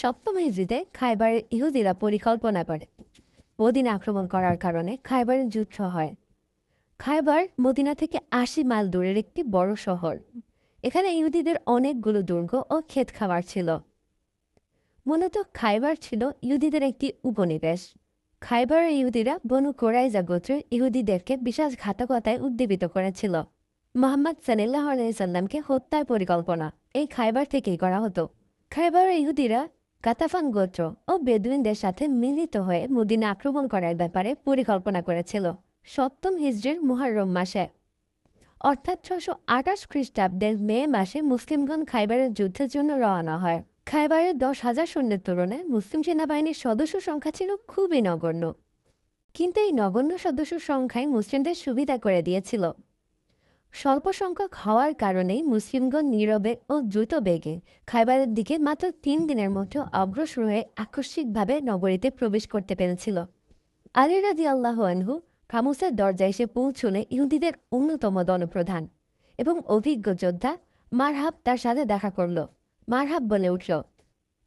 সপ্তম হিজড়িতে খাইবারের ইহুদিরা পরিকল্পনা করে। মদিনা আক্রমণ করার কারণে খাইবারের যুদ্ধ হয়। খাইবার মদিনা থেকে আশি মাইল দূরের একটি বড় শহর। এখানে ইহুদিদের অনেকগুলো দুর্গ ও ক্ষেত খাবার ছিল। মূলত খাইবার ছিল ইহুদিদের একটি উপনিবেশ। খাইবারের ইহুদিরা বনু কোরাইজা গোত্রের ইহুদিদেরকে বিশ্বাসঘাতকতায় উদ্দীপিত করেছিল। মোহাম্মদ সাল্লাহ আলাইসাল্লামকে হত্যার পরিকল্পনা এই খাইবার থেকেই করা হতো। খাইবারের ইহুদিরা কাতাফান গোত্র ও বেদুইনদের সাথে মিলিত হয়ে মদিনা আক্রমণ করার ব্যাপারে পরিকল্পনা করেছিল সপ্তম হিজড়ির মুহররম মাসে। অর্থাৎ ছশো আঠাশ খ্রিস্টাব্দের মে মাসে মুসলিমগণ খাইবারের যুদ্ধের জন্য রওনা হয়। খাইবারের দশ হাজার সৈন্যের তুলনায় মুসলিম সেনাবাহিনীর সদস্য সংখ্যা ছিল খুবই নগণ্য। কিন্তু এই নগণ্য সদস্য সংখ্যায় মুসলিমদের সুবিধা করে দিয়েছিল। স্বল্প সংখ্যক হওয়ার কারণেই মুসলিমগণ নীরবে ও দ্রুত বেগে খাইবারের দিকে মাত্র তিন দিনের মধ্যে অগ্রসর হয়ে আকস্মিকভাবে নগরীতে প্রবেশ করতে পেরেছিল। আলী রাজি আল্লাহ আনহু খামুসের দরজায় এসে পৌঁছলে ইহুদিদের অন্যতম দনপ্রধান এবং অভিজ্ঞ যোদ্ধা মারহাব তার সাথে দেখা করল। মারহাব বলে উঠল,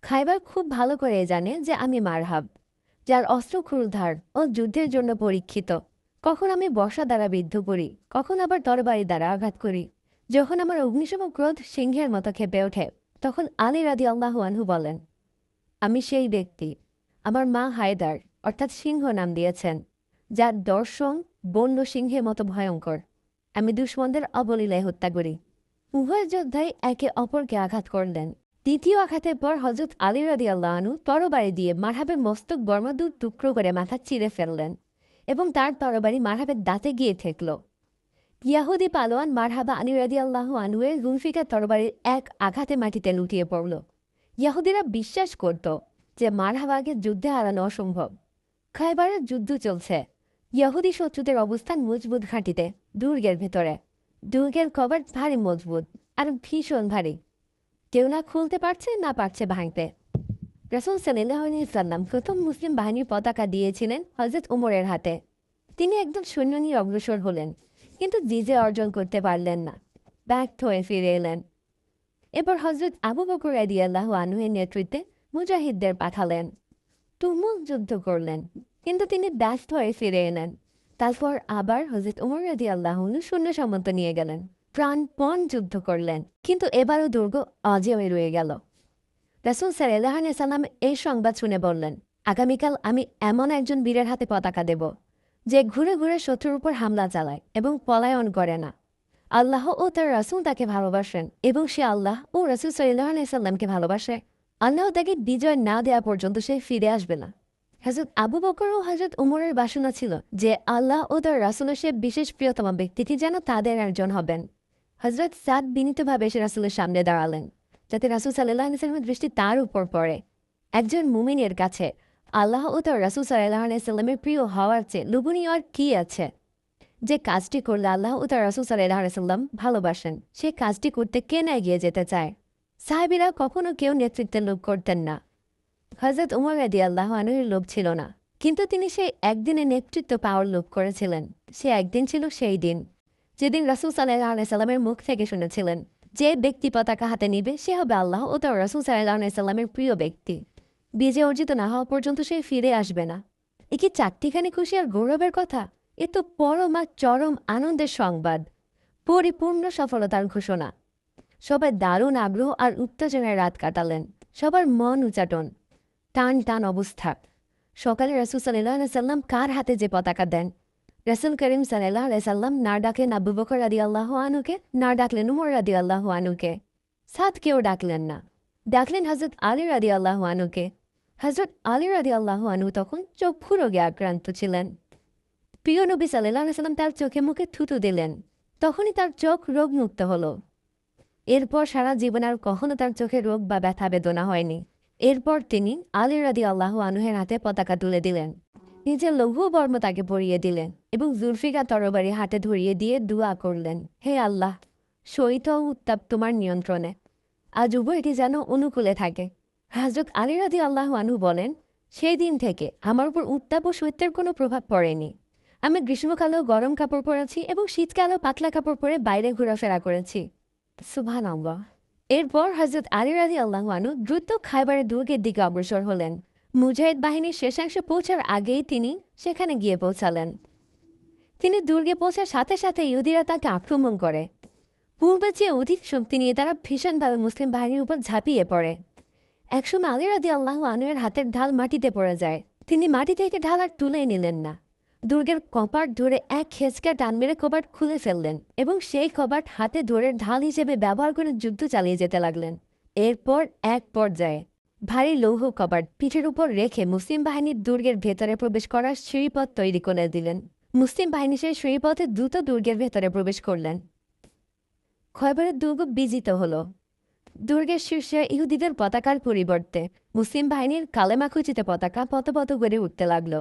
খাইবার খুব ভালো করে জানে যে আমি মারহাব, যার অস্ত্র, ক্ষুরধার ও যুদ্ধের জন্য পরীক্ষিত। কখন আমি বর্ষা দ্বারা বিদ্ধ করি কখন আবার তরবারি দ্বারা আঘাত করি। যখন আমার অগ্নিসম ক্রোধ সিংহের মতো খেপে ওঠে, তখন আলী রাদি আল্লাহ আনহু বলেন, আমি সেই ব্যক্তি, আমার মা হায়দার, অর্থাৎ সিংহ নাম দিয়েছেন, যার দর্শন বন্য সিংহের মতো ভয়ঙ্কর। আমি দুশ্মনদের অবলীলায় হত্যা করি। উভয় যোদ্ধাই একে অপরকে আঘাত করলেন। দ্বিতীয় আঘাতের পর হজরত আলী রাদি আল্লাহ আনু তরবারি দিয়ে মারহাবের মস্তক বর্মাদুর টুকরো করে মাথা চিরে ফেললেন। এবং তার তরবারি মারহাবের দাঁতে গিয়ে ঠেকল। ইয়াহুদি পালোয়ান মারহাবা আলী রাদি আল্লাহ আনুয়ের গুনফিকার তরবারির এক আঘাতে মাটিতে লুটিয়ে পড়ল। ইয়াহুদিরা বিশ্বাস করত যে মারহাবাকে যুদ্ধে হারানো অসম্ভব। খাইবারের যুদ্ধ চলছে। ইয়াহুদি শত্রুদের অবস্থান মজবুত ঘাঁটিতে, দুর্গের ভেতরে। দুর্গের কভার ভারী মজবুত আর ভীষণ ভারী। কেউ না খুলতে পারছে, না পারছে ভাঙতে। রসুল সাল্লাহ ইসলাম প্রথম মুসলিম বাহিনীর পতাকা দিয়েছিলেন হজরত উমরের হাতে। তিনি একদম সৈন্য নিয়ে অগ্রসর হলেন, কিন্তু জিজে অর্জন করতে পারলেন না, ব্যর্থ হয়ে ফিরে এলেন। এরপর হজরত আবু বকর আদি আল্লাহ আনুহের নেতৃত্বে মুজাহিদদের পাঠালেন। তুমুল যুদ্ধ করলেন, কিন্তু তিনি ব্যস্ত হয়ে ফিরে এলেন। তারপর আবার হজরত উমর রাদি আল্লাহনু শূন্য সম্মত নিয়ে গেলেন। প্রাণপণ যুদ্ধ করলেন, কিন্তু এবারও দুর্গ অজেয় রয়ে গেল। রাসুল সাল্লাহ সাল্লাম এই সংবাদ শুনে বললেন, আগামীকাল আমি এমন একজন বীরের হাতে পতাকা দেব, যে ঘুরে ঘুরে শত্রুর উপর হামলা চালায় এবং পলায়ন করে না। আল্লাহ ও তার রাসুল তাকে ভালোবাসেন এবং সে আল্লাহ ও রাসুল সাল্লাহ সাল্লামকে ভালোবাসে। আল্লাহ তাকে বিজয় না দেওয়া পর্যন্ত সে ফিরে আসবে না। হজরত আবু বকর ও হজরত উমরের বাসনা ছিল যে আল্লাহ ও তার রাসুলের সে বিশেষ প্রিয়তম ব্যক্তিটি যেন তাদের একজন হবেন। হজরত সাদ বিনীতভাবে সে রাসুলের সামনে দাঁড়ালেন। যাতে রাসুল সাল্লাহ সাল্লামের দৃষ্টি তার উপর পড়ে। একজন মুমিনের কাছে আল্লাহ ও তার রাসুল সাল্লাহ সাল্লামের প্রিয় হওয়ার চেয়ে লুবনীয় আর কী আছে? যে কাজটি করলে আল্লাহ ও তার রাসুল সাল্লাহ সাল্লাম ভালোবাসেন, সে কাজটি করতে কে না এগিয়ে যেতে চায়? সাহেবিরা কখনো কেউ নেতৃত্বের লোভ করতেন না। হজরত উমর আদি আল্লাহ আনুর লোভ ছিল না। কিন্তু তিনি সেই একদিনে নেতৃত্ব পাওয়ার লোভ করেছিলেন। সে একদিন ছিল সেই দিন। যেদিন রাসুল সাল্লাহ সাল্লামের মুখ থেকে শুনেছিলেন যে ব্যক্তি পতাকা হাতে নিবে, সে হবে আল্লাহ ও তার রাসুল সাল্লাহ সাল্লামের প্রিয় ব্যক্তি। বিজয় অর্জিত না হওয়া পর্যন্ত সে ফিরে আসবে না। এ কি চারটিখানি খুশি আর গৌরবের কথা? এ তো পরম আর চরম আনন্দের সংবাদ। পরিপূর্ণ সফলতার ঘোষণা। সবাই দারুণ আগ্রহ আর উত্তেজনায় রাত কাটালেন। সবার মন উচাটন। টান টান অবস্থা। সকালে রসুল সাল্লাহ সাল্লাম কার হাতে যে পতাকা দেন? রসুল করিম সাল্লাহ সাল্লাম না ডাকলেন আবু বকর রাদি আল্লাহ আনুকে না ডাকলেন উমর রাদি আল্লাহ আনুকে সাত কেউ ডাকলেন না ডাকলেন হজরত আলী রাদি আল্লাহ আনুকে হজরত আলী রাদি আল্লাহ আনু তখন চক্ষু রোগে আক্রান্ত ছিলেন প্রিয় নবী সাল্লাহ সাল্লাম তার চোখে মুখে থুতু দিলেন তখনই তার চোখ রোগমুক্ত হলো এরপর সারা জীবন আর কখনো তার চোখে রোগ বা ব্যথা বেদনা হয়নি এরপর তিনি আলী রাদি আল্লাহ আনুহের হাতে পতাকা তুলে দিলেন নিজের লঘু বর্ম তাকে পরিয়ে দিলেন এবং জুলফিকা তরবারি হাতে ধরিয়ে দিয়ে দুয়া করলেন, হে আল্লাহ শৈত উত্তাপ তোমার নিয়ন্ত্রণে। আজ উভয়টি যেন অনুকূলে থাকে। হাজরত আলী রাদি আল্লাহ আনু বলেন, সেই দিন থেকে আমার উপর উত্তাপ ও শৈত্যের কোনো প্রভাব পড়েনি। আমি গ্রীষ্মকালেও গরম কাপড় পরেছি এবং শীতকালেও পাতলা কাপড় পরে বাইরে ঘোরাফেরা করেছি। সুভান আল্লাহ এরপর হজরত আলী রাজি আল্লাহানু দ্রুত খাইবারের দুর্গের দিকে অগ্রসর হলেন। মুজাহিদ বাহিনীর শেষাংশে পৌঁছার আগেই তিনি সেখানে গিয়ে পৌঁছালেন। তিনি দুর্গে পৌঁছার সাথে সাথে ইহুদিরা তাকে আক্রমণ করে। পূর্বে চেয়ে অধিক শক্তি নিয়ে তারা ভীষণভাবে মুসলিম বাহিনীর উপর ঝাঁপিয়ে পড়ে। একসময় আলী আল্লাহ আনুয়ের হাতের ঢাল মাটিতে পড়ে যায়। তিনি মাটি থেকে ঢাল আর তুলে নিলেন না। দুর্গের কপাট ধরে এক খেঁচকা টান মেরে কপাট খুলে ফেললেন এবং সেই কপাট হাতে ধরে ঢাল হিসেবে ব্যবহার করে যুদ্ধ চালিয়ে যেতে লাগলেন। এরপর এক পর্যায়ে ভারী লৌহ কপাট পিঠের উপর রেখে মুসলিম বাহিনীর দুর্গের ভেতরে প্রবেশ করার সিঁড়িপথ তৈরি করে দিলেন। মুসলিম বাহিনী সেই সিঁড়িপথে দ্রুত দুর্গের ভেতরে প্রবেশ করলেন। খয়বরের দুর্গ বিজিত হল। দুর্গের শীর্ষে ইহুদিদের পতাকার পরিবর্তে মুসলিম বাহিনীর কালেমাখুচিত পতাকা পতপত গড়ে উঠতে লাগল।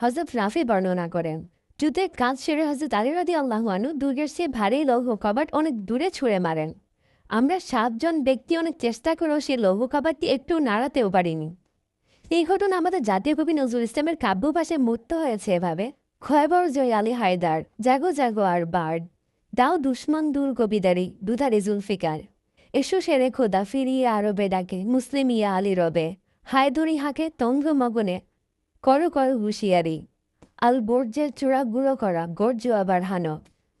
হজরত রাফি বর্ণনা করেন যুদ্ধের কাজ সেরে হজরত আলী রাদি আল্লাহানু দুর্গের সে ভারী লৌহ কবাট অনেক দূরে ছুঁড়ে মারেন। আমরা সাতজন ব্যক্তি অনেক চেষ্টা করেও সেই লৌহ কবাটটি একটু নাড়াতেও পারিনি। এই ঘটনা আমাদের জাতীয় কবি নজরুল ইসলামের কাব্য ভাষায় মূর্ত হয়েছে এভাবে। খয়বর জয় আলী হায়দার, জাগো জাগো আর বার্ড, দাও দুশ্মন দূর কবিদারি, দুধারে জুলফিকার। এসো সেরে খোদা ফিরিয়ে আরবে ডাকে, মুসলিম ইয়া আলী রবে হায়দরি হাকে তঙ্গ মগনে, কর কর হুঁশিয়ারি। আল বর্জ্যের চূড়া গুঁড়ো করা, গর্জ আবার হানো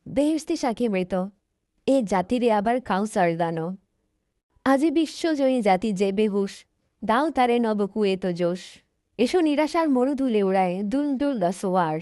বেহস্তি সাক্ষী মৃত, এ জাতিরে আবার কাউসার দানো। আজি বিশ্বজয়ী জাতি যে বেহুশ, দাও তারে নব কুয়েত জোশ। এসো নিরাশার মরুধুলে উড়ায়, দুল দুল দা সোয়ার